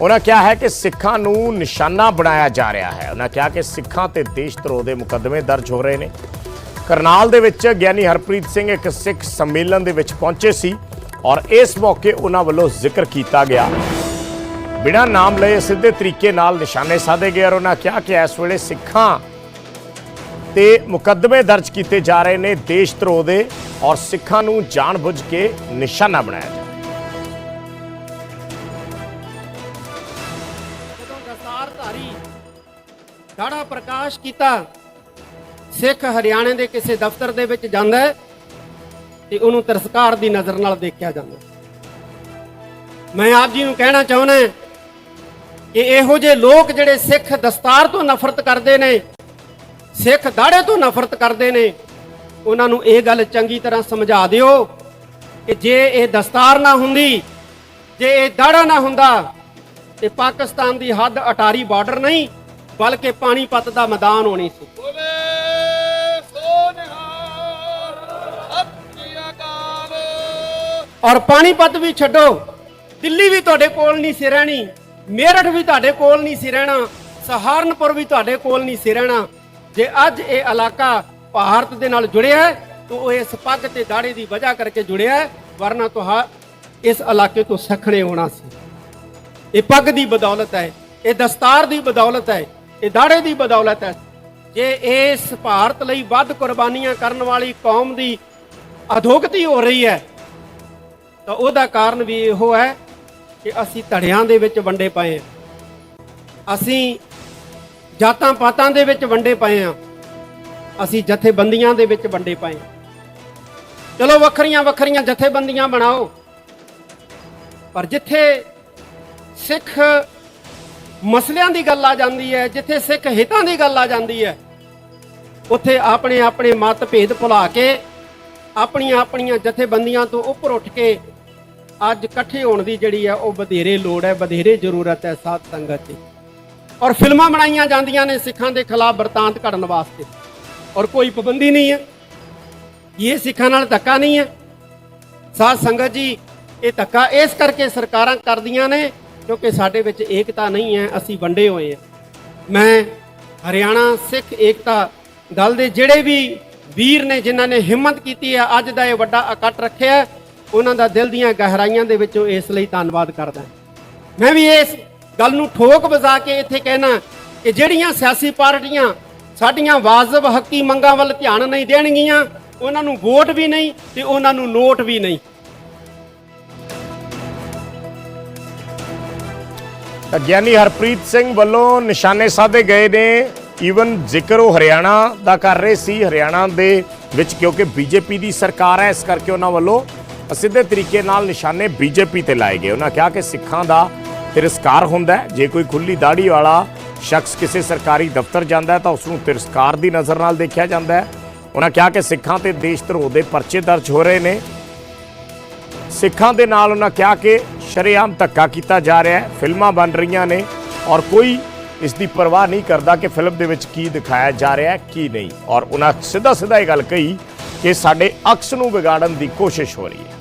ਉਹਨਾਂ ਕਿਹਾ ਹੈ ਕਿ ਸਿੱਖਾਂ ਨੂੰ ਨਿਸ਼ਾਨਾ ਬਣਾਇਆ ਜਾ ਰਿਹਾ ਹੈ। ਉਹਨਾਂ ਕਿਹਾ ਕਿ ਸਿੱਖਾਂ ਤੇ ਦੇਸ਼ ਧਰੋਹ ਦੇ ਮੁਕੱਦਮੇ ਦਰਜ ਹੋ ਰਹੇ ਨੇ। ਕਰਨਾਲ ਦੇ ਵਿੱਚ ਗਿਆਨੀ ਹਰਪ੍ਰੀਤ ਸਿੰਘ ਇੱਕ ਸਿੱਖ ਸੰਮੇਲਨ ਦੇ ਵਿੱਚ ਪਹੁੰਚੇ ਸੀ ਔਰ ਇਸ ਮੌਕੇ ਉਹਨਾਂ ਵੱਲੋਂ ਜ਼ਿਕਰ ਕੀਤਾ ਗਿਆ। ਬਿਨਾਂ ਨਾਮ ਲਏ ਸਿੱਧੇ ਤਰੀਕੇ ਨਾਲ ਨਿਸ਼ਾਨੇ ਸਾਧੇ ਗਏ ਔਰ ਉਹਨਾਂ ਕਿਹਾ ਕਿ ਇਸ ਵੇਲੇ ਸਿੱਖਾਂ ਤੇ ਮੁਕੱਦਮੇ ਦਰਜ ਕੀਤੇ ਜਾ ਰਹੇ ਨੇ। ਦੇਸ਼ ਧਰੋਹ ਦੇ ਔਰ ਸਿੱਖਾਂ ਨੂੰ ਜਾਣਬੁੱਝ ਕੇ ਨਿਸ਼ਾਨਾ ਬਣਾਇਆ ਜਾ ਰਿਹਾ ਜਦੋਂ ਦਾੜਾ ਪ੍ਰਕਾਸ਼ ਕੀਤਾ। ਸਿੱਖ ਹਰਿਆਣੇ ਦੇ ਕਿਸੇ ਦਫ਼ਤਰ ਦੇ ਵਿੱਚ ਜਾਂਦਾ ਹੈ ਤੇ ਉਹਨੂੰ ਤਰਸਕਾਰ ਦੀ ਨਜ਼ਰ ਨਾਲ ਦੇਖਿਆ ਜਾਂਦਾ ਮੈਂ ਆਪ ਜੀ ਨੂੰ ਕਹਿਣਾ ਚਾਹੁੰਦਾ ਕਿ ਇਹੋ ਜਿਹੇ ਲੋਕ ਜਿਹੜੇ ਸਿੱਖ ਦਸਤਾਰ ਤੋਂ ਨਫ਼ਰਤ ਕਰਦੇ ਨੇ, ਸਿੱਖ ਦਾੜੇ ਤੋਂ ਨਫ਼ਰਤ ਕਰਦੇ ਨੇ, ਉਹਨਾਂ ਨੂੰ ਇਹ ਗੱਲ ਚੰਗੀ ਤਰ੍ਹਾਂ ਸਮਝਾ ਦਿਓ ਕਿ ਜੇ ਇਹ ਦਸਤਾਰ ਨਾ ਹੁੰਦੀ, ਜੇ ਇਹ ਦਾੜਾ ਨਾ ਹੁੰਦਾ ਤੇ ਪਾਕਿਸਤਾਨ ਦੀ ਹੱਦ ਅਟਾਰੀ ਬਾਰਡਰ ਨਹੀਂ ਬਲਕਿ ਪਾਣੀਪਤ ਦਾ ਮੈਦਾਨ ਹੋਣੀ ਸੀ। ਔਰ ਪਾਣੀਪਤ ਵੀ ਛੱਡੋ ਦਿੱਲੀ ਵੀ ਤੁਹਾਡੇ ਕੋਲ ਨਹੀਂ ਸੀ ਰਹਿਣੀ ਮੇਰਠ ਵੀ ਤੁਹਾਡੇ ਕੋਲ ਨਹੀਂ ਸੀ ਰਹਿਣਾ ਸਹਾਰਨਪੁਰ ਵੀ ਤੁਹਾਡੇ ਕੋਲ ਨਹੀਂ ਸੀ ਰਹਿਣਾ। ਜੇ ਅੱਜ ਇਹ ਇਲਾਕਾ ਭਾਰਤ ਦੇ ਨਾਲ ਜੁੜਿਆ ਹੈ ਤਾਂ ਉਹ ਇਸ ਪੱਗ ਤੇ ਦਾੜੇ ਦੀ ਵਜ੍ਹਾ ਕਰਕੇ ਜੁੜਿਆ ਹੈ ਵਰਨਾ ਤੁਹਾ ਇਸ ਇਲਾਕੇ ਤੋਂ ਸਖਣੇ ਹੋਣਾ ਸੀ। ਇਹ ਪੱਗ ਦੀ ਬਦੌਲਤ ਹੈ, ਇਹ ਦਸਤਾਰ ਦੀ ਬਦੌਲਤ ਹੈ, ਇਹ ਦਾੜੇ ਦੀ ਬਦੌਲਤ ਹੈ। ਜੇ ਇਸ ਭਾਰਤ ਲਈ ਵੱਧ ਕੁਰਬਾਨੀਆਂ ਕਰਨ ਵਾਲੀ ਕੌਮ ਦੀ ਅਧੋਗਤੀ ਹੋ ਰਹੀ ਹੈ, ਤਾਂ ਉਹਦਾ ਕਾਰਨ ਵੀ ਇਹੋ ਹੈ ਕਿ ਅਸੀਂ ਧੜਿਆਂ ਦੇ ਵਿੱਚ ਵੰਡੇ ਪਏ ਹਾਂ। ਅਸੀਂ ਜਾਤਾਂ ਪਾਤਾਂ ਦੇ ਵਿੱਚ ਵੰਡੇ ਪਏ ਹਾਂ। ਅਸੀਂ ਜਥੇਬੰਦੀਆਂ ਦੇ ਵਿੱਚ ਵੰਡੇ ਪਏ ਹਾਂ। ਚਲੋ ਵੱਖਰੀਆਂ ਵੱਖਰੀਆਂ ਜਥੇਬੰਦੀਆਂ ਬਣਾਓ, ਪਰ ਜਿੱਥੇ ਸਿੱਖ ਮਸਲਿਆਂ ਦੀ ਗੱਲ ਆ ਜਾਂਦੀ ਹੈ, ਜਿੱਥੇ ਸਿੱਖ ਹਿੱਤਾਂ ਦੀ ਗੱਲ ਆ ਜਾਂਦੀ ਹੈ, ਉੱਥੇ ਆਪਣੇ ਆਪਣੇ ਮਤ ਭੇਦ ਭੁਲਾ ਕੇ ਆਪਣੀਆਂ ਆਪਣੀਆਂ ਜਥੇਬੰਦੀਆਂ ਤੋਂ ਉੱਪਰ ਉੱਠ ਕੇ ਅੱਜ ਇਕੱਠੇ ਹੋਣ ਦੀ ਜਿਹੜੀ ਹੈ, ਉਹ ਵਧੇਰੇ ਲੋੜ ਹੈ, ਵਧੇਰੇ ਜ਼ਰੂਰਤ ਹੈ ਸਾਧ ਸੰਗਤ ਦੀ। ਔਰ ਫਿਲਮਾਂ ਬਣਾਈਆਂ ਜਾਂਦੀਆਂ ਨੇ ਸਿੱਖਾਂ ਦੇ ਖਿਲਾਫ ਵਰਤਾਂਤ ਘੜਨ ਵਾਸਤੇ। ਔਰ ਕੋਈ ਪਾਬੰਦੀ ਨਹੀਂ ਹੈ। ਇਹ ਸਿੱਖਾਂ ਨਾਲ ਧੱਕਾ ਨਹੀਂ ਹੈ। ਸਾਧ ਸੰਗਤ ਜੀ, ਇਹ ਧੱਕਾ ਇਸ ਕਰਕੇ ਸਰਕਾਰਾਂ ਕਰਦੀਆਂ ਨੇ ਕਿਉਂਕਿ ਸਾਡੇ ਵਿੱਚ ਏਕਤਾ ਨਹੀਂ ਹੈ, ਅਸੀਂ ਵੰਡੇ ਹੋਏ ਹਾਂ। ਮੈਂ ਹਰਿਆਣਾ ਸਿੱਖ ਏਕਤਾ ਦਲ ਦੇ ਜਿਹੜੇ ਵੀ ਵੀਰ ਨੇ ਜਿਨ੍ਹਾਂ ਨੇ ਹਿੰਮਤ ਕੀਤੀ ਹੈ, ਅੱਜ ਦਾ ਇਹ ਵੱਡਾ ਇਕੱਠ ਰੱਖਿਆ ਉਹਨਾਂ ਦਾ ਦਿਲ ਦੀਆਂ ਗਹਿਰਾਈਆਂ ਦੇ ਵਿੱਚੋਂ ਇਸ ਲਈ ਧੰਨਵਾਦ ਕਰਦਾ ਮੈਂ ਵੀ ਇਸ ਗੱਲ ਨੂੰ ਠੋਕ ਵਜਾ ਕੇ ਇੱਥੇ ਕਹਿਣਾ ਕਿ ਜਿਹੜੀਆਂ ਸਿਆਸੀ ਪਾਰਟੀਆਂ ਸਾਡੀਆਂ ਵਾਜਬ ਹੱਕੀ ਮੰਗਾਂ ਵੱਲ ਧਿਆਨ ਨਹੀਂ ਦੇਣਗੀਆਂ, ਉਹਨਾਂ ਨੂੰ ਵੋਟ ਵੀ ਨਹੀਂ ਤੇ ਉਹਨਾਂ ਨੂੰ ਨੋਟ ਵੀ ਨਹੀਂ। ਗਿਆਨੀ ਹਰਪ੍ਰੀਤ ਸਿੰਘ ਵੱਲੋਂ ਨਿਸ਼ਾਨੇ ਸਾਧੇ ਗਏ ਨੇ। ਈਵਨ ਜ਼ਿਕਰ ਉਹ ਹਰਿਆਣਾ ਦਾ ਕਰ ਰਹੇ ਸੀ, ਹਰਿਆਣਾ ਦੇ ਵਿੱਚ ਕਿਉਂਕਿ ਬੀਜੇਪੀ ਦੀ ਸਰਕਾਰ ਹੈ, ਇਸ ਕਰਕੇ ਉਹਨਾਂ ਵੱਲੋਂ ਸਿੱਧੇ ਤਰੀਕੇ ਨਾਲ ਨਿਸ਼ਾਨੇ ਬੀਜੇਪੀ ਤੇ ਲਾਏ ਗਏ। ਉਹਨਾਂ ਕਿਹਾ ਕਿ ਸਿੱਖਾਂ ਦਾ ਤਿਰਸਕਾਰ ਹੁੰਦਾ ਹੈ। ਜੇ ਕੋਈ ਖੁੱਲੀ ਦਾੜੀ ਵਾਲਾ ਸ਼ਖਸ ਕਿਸੇ ਸਰਕਾਰੀ ਦਫ਼ਤਰ ਜਾਂਦਾ ਹੈ ਤਾਂ ਉਸ ਨੂੰ ਤਿਰਸਕਾਰ ਦੀ ਨਜ਼ਰ ਨਾਲ ਦੇਖਿਆ ਜਾਂਦਾ ਹੈ। ਉਹਨਾਂ ਕਿਹਾ ਕਿ ਸਿੱਖਾਂ ਤੇ ਦੇਸ਼ ਧਰੋਹ ਦੇ ਪਰਚੇ ਦਰਜ ਹੋ ਰਹੇ ਨੇ। ਸਿੱਖਾਂ ਦੇ ਨਾਲ ਉਹਨਾਂ ਕਿਹਾ ਕਿ ਸ਼ਰੇਆਮ ਧੱਕਾ ਕੀਤਾ ਜਾ ਰਿਹਾ ਹੈ, ਫਿਲਮਾਂ ਬਣ ਰਹੀਆਂ ਨੇ ਔਰ ਕੋਈ ਇਸ ਦੀ ਪਰਵਾਹ ਨਹੀਂ ਕਰਦਾ ਕਿ ਫਿਲਮ ਦੇ ਵਿੱਚ ਕੀ ਦਿਖਾਇਆ ਜਾ ਰਿਹਾ ਹੈ, ਕੀ ਨਹੀਂ। ਔਰ ਉਹਨਾਂ ਸਿੱਧਾ ਸਿੱਧਾ ਇਹ ਗੱਲ ਕਹੀ ਕਿ ਸਾਡੇ ਅਕਸ ਨੂੰ ਵਿਗਾੜਨ ਦੀ ਕੋਸ਼ਿਸ਼ ਹੋ ਰਹੀ ਹੈ।